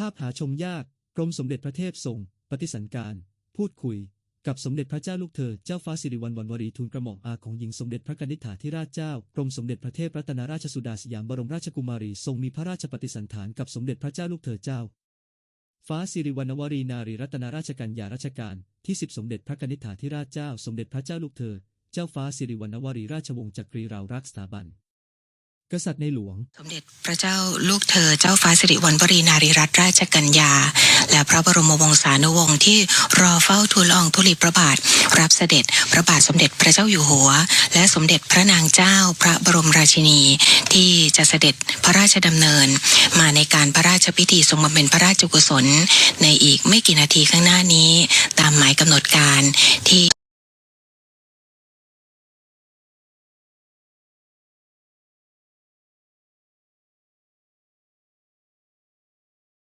ภาพหาชมยาก กรมสมเด็จพระเทพทรง ปฏิสันการ พูดคุย กับสมเด็จพระเจ้าลูกเธอ เจ้าฟ้าสิริวัณวรวรีทูลกระหม่อมอาของหญิงสมเด็จพระกนิษฐาธิราชเจ้า กรมสมเด็จพระเทพรัตนราชสุดาสยามบรมราชกุมารีทรงมีพระราชปฏิสันถานกับสมเด็จพระเจ้าลูกเธอเจ้า ฟ้าสิริวัณวรีนารีรัตนราชกัญญาราชการที่สิบสมเด็จพระกนิษฐาธิราชเจ้า สมเด็จพระเจ้าลูกเธอ เจ้าฟ้าสิริวัณวรีราชวงศ์จักรีรารักสถาบัน กษัตริย์ในหลวง สมเด็จพระเจ้าลูกเธอเจ้าฟ้าสิริวัณวรีนารีรัตนราชกัญญา และพระบรมวงศานุวงศ์ที่รอเฝ้าทูลละอองธุลีพระบาท รับเสด็จพระบาทสมเด็จพระเจ้าอยู่หัว และสมเด็จพระนางเจ้าพระบรมราชินี ที่จะเสด็จพระราชดำเนิน มาในการพระราชพิธีทรงบำเพ็ญพระราชกุศล ในอีกไม่กี่นาทีข้างหน้านี้ ตามหมายกำหนดการที่